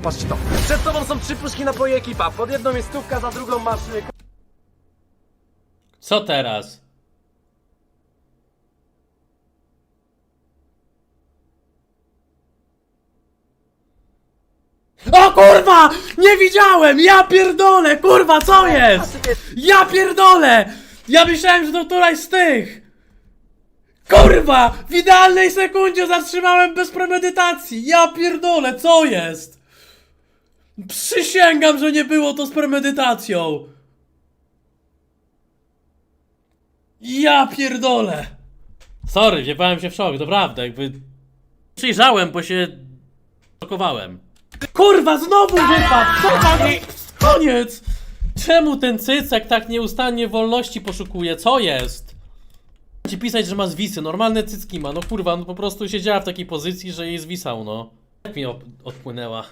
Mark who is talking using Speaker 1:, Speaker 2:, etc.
Speaker 1: Patrzcie to. Przed tobą są trzy puszki napoju ekipa. Pod jedną jest stówka, za drugą masz y,
Speaker 2: Co teraz? O kurwa! Nie widziałem! Ja pierdolę! Kurwa, co jest? Ja pierdolę! Ja myślałem, że to któraś z tych! Kurwa! W idealnej sekundzie zatrzymałem bez premedytacji! Ja pierdolę, co jest? Przysięgam, że nie było to z premedytacją! Ja pierdolę! Sorry, wjebałem się w szok, to prawda, jakby... Przyjrzałem, bo się... szokowałem. Kurwa, znowu wypadł! Kurwa, koniec! Czemu ten cycek tak nieustannie wolności poszukuje? Co jest? Ci pisać, że ma zwisy, normalne cycki ma, no kurwa, no po prostu siedziała w takiej pozycji, że jej zwisał, no. Jak mi odpłynęła.